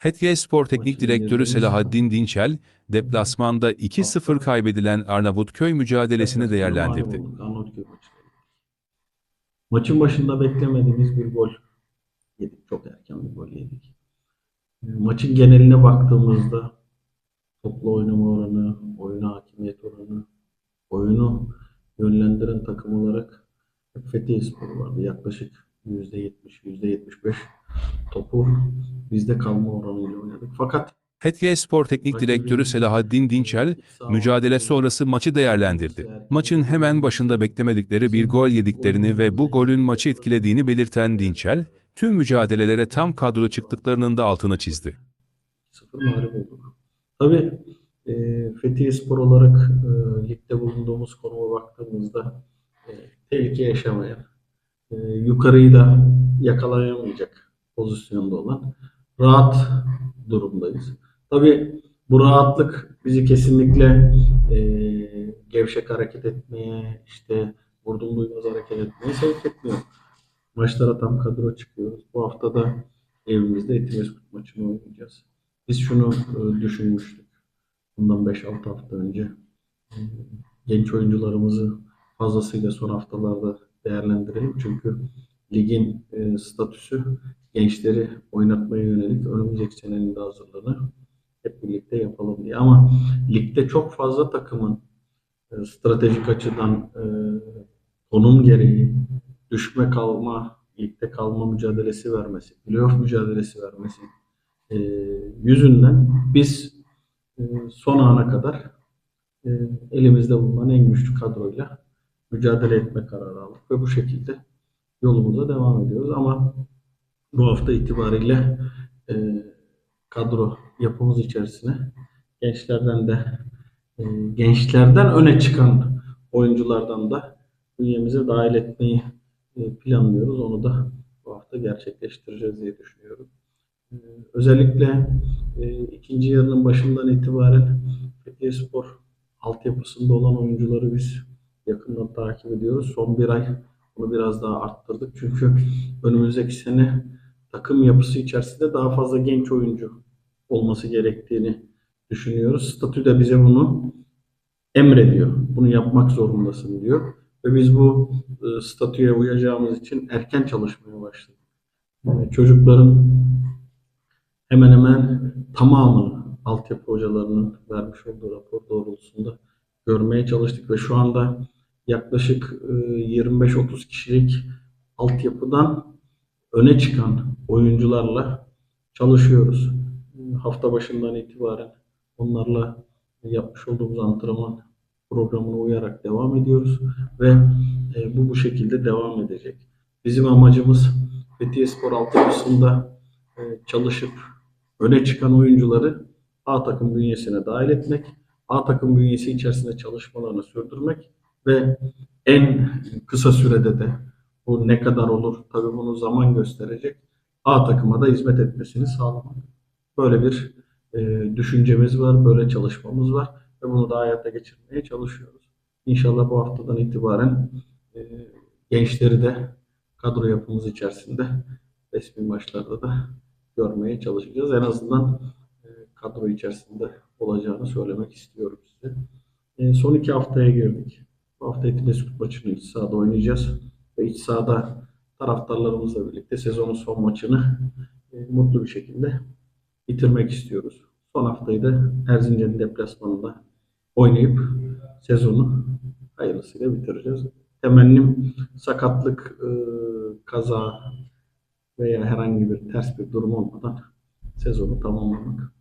Hetye Spor Teknik Direktörü Selahaddin Dinçel, deplasmanda 2-0 kaybedilen Arnavutköy mücadelesini değerlendirdi. Maçın başında beklemediğimiz bir gol yedik. Çok erken bir gol yedik. Maçın geneline baktığımızda toplu oynama oranı, oyuna hakimiyet oranı, oyunu yönlendiren takım olarak Fethiye Spor vardı. Yaklaşık %70, %75 topu bizde kalma oranıyla oynadık. Fakat Hetye Spor Teknik Direktörü Selahaddin Dinçel, mücadele sonrası maçı değerlendirdi. Maçın hemen başında beklemedikleri bir gol yediklerini ve bu golün maçı etkilediğini belirten Dinçel, tüm mücadelelere tam kadro çıktıklarının da altını çizdi. 0 mağlup olduk. Tabii e, Fethiye Spor olarak e, ligde bulunduğumuz konuma baktığımızda e, tehlike yaşamayan, e, yukarıyı da yakalayamayacak pozisyonda olan rahat durumdayız. Tabii bu rahatlık bizi kesinlikle e, gevşek hareket etmeye, işte vurdum duymaz hareket etmeye sevk etmiyor. Maçlara tam kadro çıkıyoruz. Bu hafta da evimizde Etimeskut maçını oynayacağız. Biz şunu e, düşünmüştük. Bundan 5-6 hafta önce e, genç oyuncularımızı fazlasıyla son haftalarda değerlendirelim. Çünkü ligin e, statüsü gençleri oynatmaya yönelik önümüzdeki senenin de hazırlığını hep birlikte yapalım diye. Ama ligde çok fazla takımın e, stratejik açıdan e, konum gereği düşme kalma, ligde kalma mücadelesi vermesi, playoff mücadelesi vermesi e, yüzünden biz e, son ana kadar e, elimizde bulunan en güçlü kadroyla mücadele etme kararı aldık ve bu şekilde yolumuza devam ediyoruz. Ama bu hafta itibariyle e, kadro yapımız içerisine gençlerden de e, gençlerden öne çıkan oyunculardan da bünyemize dahil etmeyi e, planlıyoruz. Onu da bu hafta gerçekleştireceğiz diye düşünüyorum. Ee, Özellikle e, ikinci yarının başından itibaren Fethiye Spor altyapısında olan oyuncuları biz yakından takip ediyoruz. Son bir ay bunu biraz daha arttırdık. Çünkü önümüzdeki sene takım yapısı içerisinde daha fazla genç oyuncu olması gerektiğini düşünüyoruz. Statü de bize bunu emrediyor. Bunu yapmak zorundasın diyor. Ve biz bu e, statüye uyacağımız için erken çalışmaya başladık. Yani çocukların hemen hemen tamamını altyapı hocalarının vermiş olduğu rapor doğrultusunda görmeye çalıştık ve şu anda yaklaşık e, 25-30 kişilik altyapıdan öne çıkan oyuncularla çalışıyoruz. Hafta başından itibaren onlarla yapmış olduğumuz antrenman programına uyarak devam ediyoruz ve e, bu bu şekilde devam edecek. Bizim amacımız Fethiye Spor altyapısında e, çalışıp öne çıkan oyuncuları A takım bünyesine dahil etmek, A takım bünyesi içerisinde çalışmalarını sürdürmek ve en kısa sürede de bu ne kadar olur tabii bunu zaman gösterecek A takıma da hizmet etmesini sağlamak. Böyle bir e, düşüncemiz var, böyle çalışmamız var ve bunu da hayata geçirmeye çalışıyoruz. İnşallah bu haftadan itibaren e, gençleri de kadro yapımız içerisinde resmi maçlarda da görmeye çalışacağız. En azından e, kadro içerisinde olacağını söylemek istiyorum size. E, son iki haftaya girdik. Bu hafta Etimeskut maçını iç sahada oynayacağız. Ve iç sahada taraftarlarımızla birlikte sezonun son maçını e, mutlu bir şekilde bitirmek istiyoruz. Son haftayı da Erzincan deplasmanında oynayıp sezonu hayırlısıyla bitireceğiz. Temennim sakatlık, e, kaza veya herhangi bir ters bir durum olmadan sezonu tamamlamak.